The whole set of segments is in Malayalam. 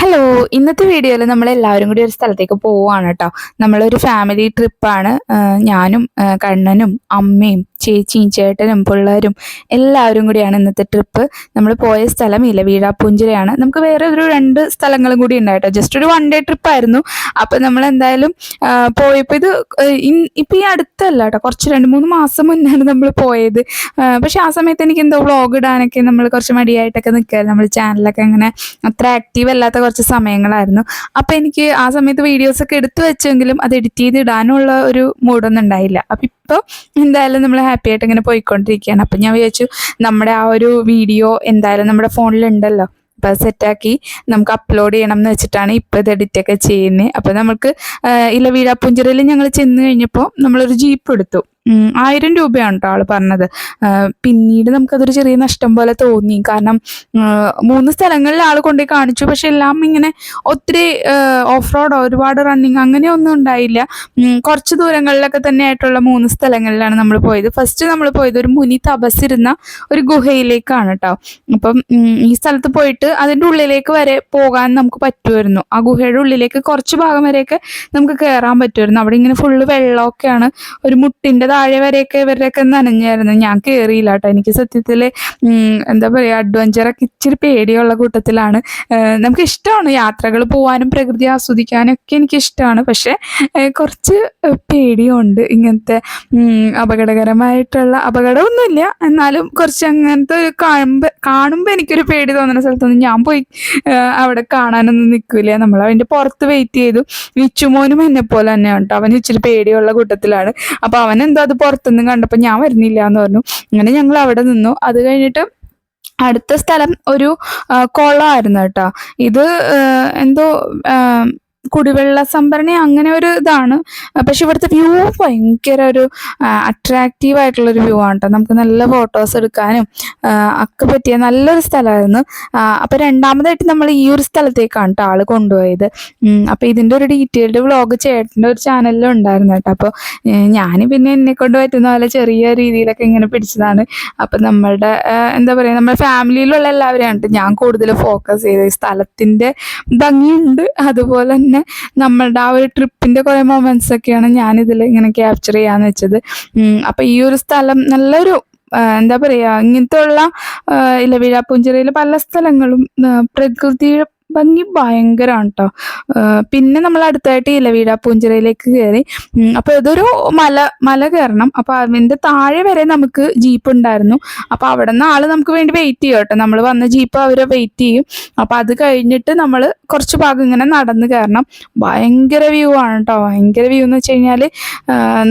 ഹലോ ഇന്നത്തെ വീഡിയോയിൽ നമ്മൾ എല്ലാവരും കൂടി ഒരു സ്ഥലത്തേക്ക് പോവുകയാണ് കേട്ടോ. നമ്മളൊരു ഫാമിലി ട്രിപ്പാണ് ഞാനും കണ്ണനും അമ്മയും ചേച്ചിയും ചേട്ടനും പിള്ളേരും എല്ലാവരും കൂടിയാണ് ഇന്നത്തെ ട്രിപ്പ് നമ്മൾ പോയ സ്ഥലം ഇലവീഴാപ്പൂഞ്ചിരയാണ് നമുക്ക് വേറെ ഒരു രണ്ട് സ്ഥലങ്ങളും കൂടി ഉണ്ടായിട്ടോ ജസ്റ്റ് ഒരു വൺ ഡേ ട്രിപ്പായിരുന്നു അപ്പം നമ്മൾ എന്തായാലും പോയപ്പോൾ ഇത് ഇപ്പം ഈ അടുത്തല്ല കേട്ടോ. കുറച്ച് രണ്ട് മൂന്ന് മാസം മുന്നാണ് നമ്മൾ പോയത്. പക്ഷെ ആ സമയത്ത് എനിക്ക് എന്തോ വ്ളോഗ് ഇടാനൊക്കെ നമ്മൾ കുറച്ച് മടിയായിട്ടൊക്കെ നിൽക്കുകയായിരുന്നു. നമ്മൾ ചാനലൊക്കെ അങ്ങനെ അത്ര ആക്റ്റീവ് അല്ലാത്ത കുറച്ച് സമയങ്ങളായിരുന്നു. അപ്പോൾ എനിക്ക് ആ സമയത്ത് വീഡിയോസ് ഒക്കെ എടുത്തു വെച്ചെങ്കിലും അത് എഡിറ്റ് ചെയ്ത് ഇടാനുള്ള ഒരു മൂഡൊന്നും ഉണ്ടായില്ല. അപ്പം ഇപ്പോൾ എന്തായാലും നമ്മൾ ഹാപ്പി ആയിട്ട് ഇങ്ങനെ പോയിക്കൊണ്ടിരിക്കുകയാണ്. അപ്പം ഞാൻ വിചാരിച്ചു നമ്മുടെ ആ ഒരു വീഡിയോ എന്തായാലും നമ്മുടെ ഫോണിലുണ്ടല്ലോ ഉണ്ടല്ലോ. അപ്പൊ സെറ്റാക്കി നമുക്ക് അപ്ലോഡ് ചെയ്യണം എന്ന് വെച്ചിട്ടാണ് ഇപ്പോൾ ഇത് എഡിറ്റ് ഒക്കെ ചെയ്യുന്നത് അപ്പോൾ നമുക്ക് ഇല്ല വീഴാപ്പുഞ്ചിറയിൽ ഞങ്ങൾ ചെന്ന് കഴിഞ്ഞപ്പോൾ നമ്മളൊരു ജീപ്പ് എടുത്തു. ആയിരം രൂപയാണ് കേട്ടോ ആൾ പറഞ്ഞത്. പിന്നീട് നമുക്കതൊരു ചെറിയ നഷ്ടം പോലെ തോന്നി. കാരണം മൂന്ന് സ്ഥലങ്ങളിൽ ആൾ കൊണ്ടുപോയി കാണിച്ചു. പക്ഷെ എല്ലാം ഇങ്ങനെ ഒത്തിരി ഓഫ് റോഡ് ഒരുപാട് റണ്ണിങ് അങ്ങനെയൊന്നും ഉണ്ടായില്ല. കുറച്ച് ദൂരങ്ങളിലൊക്കെ തന്നെ ആയിട്ടുള്ള മൂന്ന് സ്ഥലങ്ങളിലാണ് നമ്മൾ പോയത്. ഫസ്റ്റ് നമ്മൾ പോയത് ഒരു മുനി തപസ്സിരുന്ന ഒരു ഗുഹയിലേക്കാണ് കേട്ടോ അപ്പം ഈ സ്ഥലത്ത് പോയിട്ട് അതിന്റെ ഉള്ളിലേക്ക് വരെ പോകാൻ നമുക്ക് പറ്റുമായിരുന്നു. ആ ഗുഹയുടെ ഉള്ളിലേക്ക് കുറച്ച് ഭാഗം വരെയൊക്കെ നമുക്ക് കയറാൻ പറ്റുമായിരുന്നു. അവിടെ ഇങ്ങനെ ഫുള്ള് വെള്ളമൊക്കെയാണ് ഒരു മുട്ടിന്റെ താഴെ വരെയൊക്കെ ഇവരുടെയൊക്കെ നനഞ്ഞായിരുന്നു. ഞാൻ കയറിയില്ല കേട്ടോ എനിക്ക് സത്യത്തിൽ എന്താ പറയുക അഡ്വഞ്ചറൊക്കെ ഇച്ചിരി പേടിയുള്ള കൂട്ടത്തിലാണ്. നമുക്ക് ഇഷ്ടമാണ് യാത്രകൾ പോകാനും പ്രകൃതി ആസ്വദിക്കാനും ഒക്കെ എനിക്ക് ഇഷ്ടമാണ് പക്ഷേ കുറച്ച് പേടിയുണ്ട് ഇങ്ങനത്തെ അപകടകരമായിട്ടുള്ള അപകടമൊന്നുമില്ല. എന്നാലും കുറച്ച് അങ്ങനത്തെ ഒരു കാണുമ്പോൾ കാണുമ്പോൾ എനിക്കൊരു പേടി തോന്നുന്ന സ്ഥലത്തൊന്നും ഞാൻ പോയി അവിടെ കാണാനൊന്നും നിൽക്കില്ല നമ്മൾ അതിന്റെ പുറത്ത് വെയിറ്റ് ചെയ്തു. വിച്ചുമോനും എന്നെ പോലെ തന്നെയാണ് കേട്ടോ. അവൻ ഇച്ചിരി പേടിയുള്ള കൂട്ടത്തിലാണ്. അപ്പോൾ അവൻ എന്തോ അത് പുറത്തുനിന്ന് കണ്ടപ്പോൾ ഞാൻ വരുന്നില്ല എന്ന് പറഞ്ഞു. അങ്ങനെ ഞങ്ങൾ അവിടെ നിന്നു. അത് കഴിഞ്ഞിട്ട് അടുത്ത സ്ഥലം ഒരു കുളമായിരുന്നു കേട്ടോ. ഇത് എന്തോ കുടിവെള്ള സംഭരണി അങ്ങനെ ഒരു ഇതാണ്. പക്ഷെ ഇവിടുത്തെ വ്യൂ ഭയങ്കര ഒരു അട്രാക്റ്റീവ് ആയിട്ടുള്ള ഒരു വ്യൂ ആണ് കേട്ടോ നമുക്ക് നല്ല ഫോട്ടോസ് എടുക്കാനും ഒക്കെ പറ്റിയ നല്ലൊരു സ്ഥലമായിരുന്നു. അപ്പോൾ രണ്ടാമതായിട്ട് നമ്മൾ ഈ ഒരു സ്ഥലത്തേക്കാണ് കേട്ടോ ആൾ കൊണ്ടുപോയത്. അപ്പോൾ ഇതിന്റെ ഒരു ഡീറ്റെയിൽഡ് വ്ളോഗ് ചേട്ടന്റെ ഒരു ചാനലിലും ഉണ്ടായിരുന്നു കേട്ടോ അപ്പോൾ ഞാൻ പിന്നെ എന്നെ കൊണ്ട് പറ്റുന്ന പോലെ ചെറിയ രീതിയിലൊക്കെ ഇങ്ങനെ പിടിച്ചതാണ്. അപ്പം നമ്മളുടെ എന്താ പറയുക നമ്മുടെ ഫാമിലിയിലുള്ള എല്ലാവരെയാണ് ഞാൻ കൂടുതൽ ഫോക്കസ് ചെയ്തത് സ്ഥലത്തിന്റെ ഭംഗിയുണ്ട്. അതുപോലെ തന്നെ നമ്മളുടെ ആ ഒരു ട്രിപ്പിന്റെ കുറേ മൊമെന്റ്സ് ഒക്കെയാണ് ഞാൻ ഞാനിതിൽ ഇങ്ങനെ ക്യാപ്ചർ ചെയ്യാന്ന് വെച്ചത്. അപ്പോൾ ഈ ഒരു സ്ഥലം നല്ലൊരു എന്താ പറയുക ഇങ്ങനത്തെ ഉള്ള ഇലവിഴാപ്പൂഞ്ചിറയിൽ പല സ്ഥലങ്ങളും ആ, പ്രകൃതി ഭംഗി ഭയങ്കരമാണ് കേട്ടോ പിന്നെ നമ്മൾ അടുത്തായിട്ട് ഇലവീഴാപ്പൂഞ്ചിറയിലേക്ക് കയറി അപ്പോൾ ഇതൊരു മല മല കയറണം. അപ്പോൾ അതിന്റെ താഴെ വരെ നമുക്ക് ജീപ്പ് ഉണ്ടായിരുന്നു. അപ്പോൾ അവിടെ നിന്ന് ആൾ നമുക്ക് വേണ്ടി വെയിറ്റ് ചെയ്യും കേട്ടോ. നമ്മൾ വന്ന ജീപ്പ് അവരെ വെയിറ്റ് ചെയ്യും. അപ്പോൾ അത് കഴിഞ്ഞിട്ട് നമ്മൾ കുറച്ച് ഭാഗം ഇങ്ങനെ നടന്ന് കയറണം. ഭയങ്കര വ്യൂ ആണ് കേട്ടോ. ഭയങ്കര വ്യൂ എന്ന് വെച്ച് കഴിഞ്ഞാൽ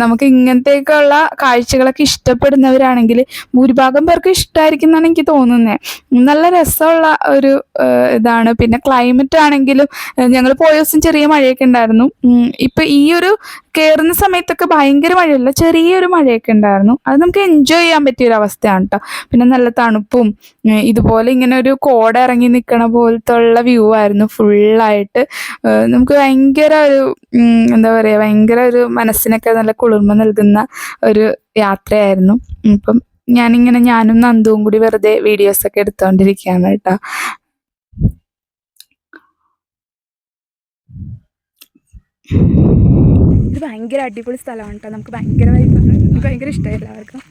നമുക്ക് ഇങ്ങനത്തേക്കുള്ള കാഴ്ചകളൊക്കെ ഇഷ്ടപ്പെടുന്നവരാണെങ്കിൽ ഭൂരിഭാഗം പേർക്ക് ഇഷ്ടമായിരിക്കും എന്നാണ് എനിക്ക് തോന്നുന്നത് നല്ല രസമുള്ള ഒരു ഇതാണ്. പിന്നെ ക്ലൈമറ്റ് ആണെങ്കിലും ഞങ്ങൾ പോയ ദിവസം ചെറിയ മഴയൊക്കെ ഉണ്ടായിരുന്നു. ഇപ്പൊ ഈ ഒരു കയറുന്ന സമയത്തൊക്കെ ഭയങ്കര മഴയല്ല ചെറിയൊരു മഴയൊക്കെ ഉണ്ടായിരുന്നു. അത് നമുക്ക് എൻജോയ് ചെയ്യാൻ പറ്റിയ ഒരു അവസ്ഥയാണ് കേട്ടോ പിന്നെ നല്ല തണുപ്പും ഇതുപോലെ ഇങ്ങനെ ഒരു കോട ഇറങ്ങി നിൽക്കണ പോലത്തെ ഉള്ള വ്യൂ ആയിരുന്നു ഫുള്ളായിട്ട് നമുക്ക് ഭയങ്കര ഒരു എന്താ പറയുക ഭയങ്കര ഒരു മനസ്സിനൊക്കെ നല്ല കുളിർമ നൽകുന്ന ഒരു യാത്രയായിരുന്നു. ഇപ്പം ഞാനിങ്ങനെ ഞാനും നന്ദുവും കൂടി വെറുതെ വീഡിയോസൊക്കെ എടുത്തുകൊണ്ടിരിക്കുകയാണ് കേട്ടോ ഇത് ഭയങ്കര അടിപൊളി സ്ഥലമാണ് കേട്ടോ. നമുക്ക് ഭയങ്കര വൈബാണ് ഭയങ്കര ഇഷ്ടമായി എല്ലാവർക്കും.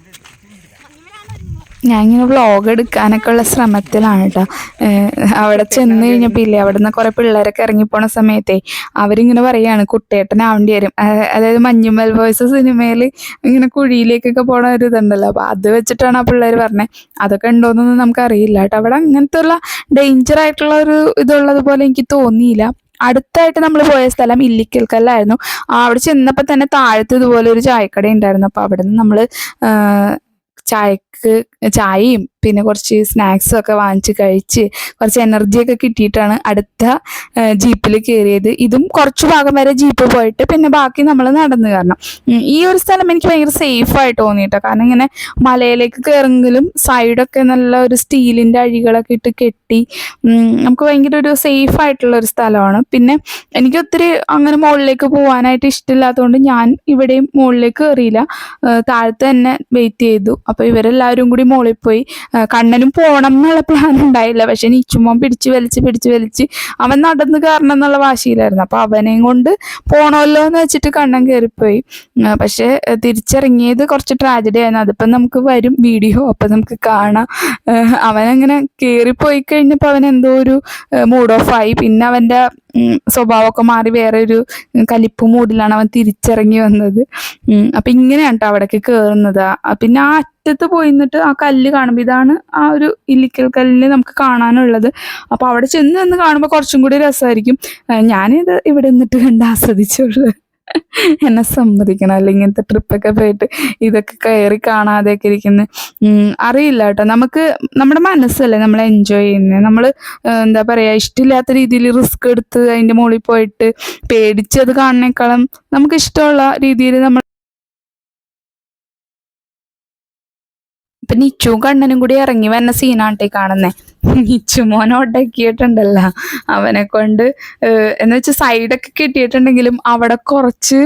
ഞാൻ ഇങ്ങനെ വ്ളോഗ് എടുക്കാനൊക്കെ ഉള്ള ശ്രമത്തിലാണ് കേട്ടോ അവിടെ ചെന്ന് കഴിഞ്ഞപ്പോൾ ഇല്ലേ അവിടെ നിന്ന് കുറേ പിള്ളേരൊക്കെ ഇറങ്ങിപ്പോണ സമയത്തെ അവരിങ്ങനെ പറയാണ് കുട്ടേട്ടനാവേണ്ടി വരും. അതായത് മഞ്ഞുമൽ വോയിസ് സിനിമയിൽ ഇങ്ങനെ കുഴിയിലേക്കൊക്കെ പോണ ഒരു ഇതുണ്ടല്ലോ. അപ്പോൾ അത് വെച്ചിട്ടാണ് ആ പിള്ളേർ പറഞ്ഞത് അതൊക്കെ ഉണ്ടോയെന്നൊന്നും നമുക്ക് അറിയില്ല കേട്ടോ അവിടെ അങ്ങനത്തെ ഉള്ള ഡേഞ്ചർ ആയിട്ടുള്ള ഒരു ഇതുള്ളത് പോലെ എനിക്ക് തോന്നിയില്ല. അടുത്തായിട്ട് നമ്മൾ പോയ സ്ഥലം ഇല്ലിക്കൽക്കല്ലായിരുന്നു. അവിടെ ചെന്നപ്പോൾ തന്നെ താഴത്ത് ഇതുപോലെ ഒരു ചായക്കട ഉണ്ടായിരുന്നു. അപ്പോൾ അവിടെ നിന്ന് നമ്മൾ ചായക്ക് ചായയും പിന്നെ കുറച്ച് സ്നാക്സും ഒക്കെ വാങ്ങിച്ച് കഴിച്ച് കുറച്ച് എനർജിയൊക്കെ കിട്ടിയിട്ടാണ് അടുത്ത ജീപ്പിൽ കയറിയത്. ഇതും കുറച്ച് ഭാഗം വരെ ജീപ്പ് പോയിട്ട് പിന്നെ ബാക്കി നമ്മൾ നടന്നു കാരണം ഈ ഒരു സ്ഥലം എനിക്ക് ഭയങ്കര സേഫ് ആയിട്ട് തോന്നിയിട്ടോ. കാരണം ഇങ്ങനെ മലയിലേക്ക് കയറെങ്കിലും സൈഡൊക്കെ നല്ല ഒരു സ്റ്റീലിന്റെ അഴികളൊക്കെ ഇട്ട് കെട്ടി നമുക്ക് ഭയങ്കര ഒരു സേഫ് ആയിട്ടുള്ള ഒരു സ്ഥലമാണ്. പിന്നെ എനിക്ക് ഒത്തിരി അങ്ങനെ മുകളിലേക്ക് പോകാനായിട്ട് ഇഷ്ടമില്ലാത്തതുകൊണ്ട് ഞാൻ ഇവിടെയും മുകളിലേക്ക് കയറിയില്ല. താഴത്ത് തന്നെ വെയിറ്റ് ചെയ്തു. അപ്പോൾ ഇവരെല്ലാവരും കൂടി മോളിൽ പോയി കണ്ണനും പോകണം എന്നുള്ള പ്ലാൻ ഉണ്ടായില്ല. പക്ഷെ നിച്ചുമോൻ പിടിച്ച് വലിച്ച് പിടിച്ച് വലിച്ച് അവൻ നടന്ന് കയറണം എന്നുള്ള വാശിയിലായിരുന്നു. അപ്പോൾ അവനെയും കൊണ്ട് പോണല്ലോ എന്ന് വെച്ചിട്ട് കണ്ണൻ കയറിപ്പോയി. പക്ഷെ തിരിച്ചിറങ്ങിയത് കുറച്ച് ട്രാജഡി ആയിരുന്നു. അതിപ്പം നമുക്ക് വരും വീഡിയോ. അപ്പം നമുക്ക് കാണാം. അവനങ്ങനെ കയറിപ്പോയി കഴിഞ്ഞപ്പോൾ അവൻ എന്തോ ഒരു മൂഡ് ഓഫ് ആയി. പിന്നെ അവന്റെ ഉം, സ്വഭാവമൊക്കെ മാറി വേറെ ഒരു കലിപ്പ് മൂടിലാണ് അവൻ തിരിച്ചിറങ്ങി വന്നത്. അപ്പൊ അപ്പം ഇങ്ങനെയാണ് കേട്ടോ അവിടേക്ക് കയറുന്നത് പിന്നെ ആ അറ്റത്ത് പോയി നിന്നിട്ട് ആ കല്ല് കാണുമ്പോൾ ഇതാണ് ആ ഒരു ഇല്ലിക്കൽ കല്ലിൽ നമുക്ക് കാണാനുള്ളത്. അപ്പോൾ അവിടെ ചെന്ന് നിന്ന് കാണുമ്പോൾ കുറച്ചും കൂടി രസമായിരിക്കും ഞാനിത് ഇവിടെ നിന്നിട്ട് കണ്ട് ആസ്വദിച്ചുള്ളൂ എന്നെ സമ്മതിക്കണം. അല്ലെങ്കിൽ ഇങ്ങനത്തെ ട്രിപ്പൊക്കെ പോയിട്ട് ഇതൊക്കെ കയറി കാണാതെയൊക്കെ ഇരിക്കുന്നു. അറിയില്ല കേട്ടോ. നമുക്ക് നമ്മുടെ മനസ്സല്ലേ നമ്മൾ എൻജോയ് ചെയ്യുന്നത് നമ്മൾ എന്താ പറയുക ഇഷ്ടമില്ലാത്ത രീതിയിൽ റിസ്ക് എടുത്ത് അതിന്റെ മുകളിൽ പോയിട്ട് പേടിച്ച് അത് കാണുന്നേക്കാളും നമുക്ക് ഇഷ്ടമുള്ള രീതിയിൽ നമ്മൾ ഇപ്പം നിച്ചുവും കണ്ണനും കൂടി ഇറങ്ങി വന്ന സീനാട്ടെ കാണുന്നേ. നിച്ചു മോനെ ഒടക്കിയിട്ടുണ്ടല്ലോ അവനെ കൊണ്ട് എന്ന് വെച്ചാൽ സൈഡൊക്കെ കിട്ടിയിട്ടുണ്ടെങ്കിലും അവിടെ കുറച്ച്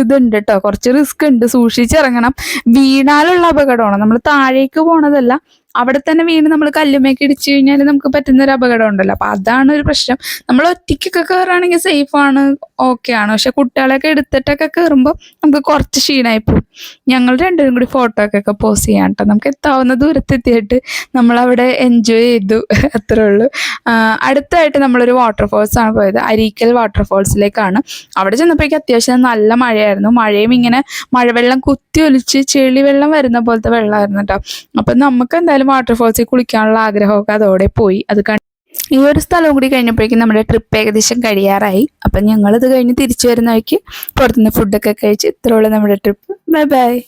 ഇതുണ്ട് കേട്ടോ കുറച്ച് റിസ്ക് ഉണ്ട്. സൂക്ഷിച്ചിറങ്ങണം. വീണാലുള്ള അപകടമാണ്. നമ്മൾ താഴേക്ക് പോണതല്ല അവിടെ തന്നെ വീണ് നമ്മൾ കല്ലുമേക്ക് ഇടിച്ചു കഴിഞ്ഞാൽ നമുക്ക് പറ്റുന്ന ഒരു അപകടം ഉണ്ടല്ലോ. അപ്പൊ അതാണ് ഒരു പ്രശ്നം. നമ്മൾ ഒറ്റയ്ക്കൊക്കെ കയറുകയാണെങ്കിൽ സേഫ് ആണ് ഓക്കെ ആണ്. പക്ഷെ കുട്ടികളെയൊക്കെ എടുത്തിട്ടൊക്കെ കയറുമ്പോൾ നമുക്ക് കുറച്ച് ക്ഷീണമായി പോകും. ഞങ്ങൾ രണ്ടുപേരും കൂടി ഫോട്ടോ ഒക്കെ പോസ്റ്റ് ചെയ്യാം കേട്ടോ നമുക്ക് എത്താവുന്ന ദൂരത്തെത്തിയിട്ട് നമ്മളവിടെ എൻജോയ് ചെയ്തു. അത്രേ ഉള്ളൂ. അടുത്തായിട്ട് നമ്മളൊരു വാട്ടർഫോൾസ് ആണ് പോയത്. അരീക്കൽ വാട്ടർഫോൾസിലേക്കാണ് അവിടെ ചെന്നപ്പോഴേക്കും അത്യാവശ്യം നല്ല മഴയായിരുന്നു. മഴയും ഇങ്ങനെ മഴവെള്ളം കുത്തി ഒലിച്ച് ചെളി വെള്ളം വരുന്ന പോലത്തെ വെള്ളമായിരുന്നു കേട്ടോ അപ്പം നമുക്ക് എന്തായാലും വാട്ടർഫോൾസിൽ കുളിക്കാനുള്ള ആഗ്രഹമൊക്കെ അതോടെ പോയി. അത് ഈ ഒരു സ്ഥലവും കൂടി കഴിഞ്ഞപ്പോഴേക്കും നമ്മുടെ ട്രിപ്പ് ഏകദേശം കഴിയാറായി. അപ്പം ഞങ്ങളത് കഴിഞ്ഞ് തിരിച്ചു വരുന്ന വഴിക്ക് പുറത്തുനിന്ന് ഫുഡൊക്കെ കഴിച്ച് ഇത്രയുള്ള നമ്മുടെ ട്രിപ്പ് ബൈ ബൈ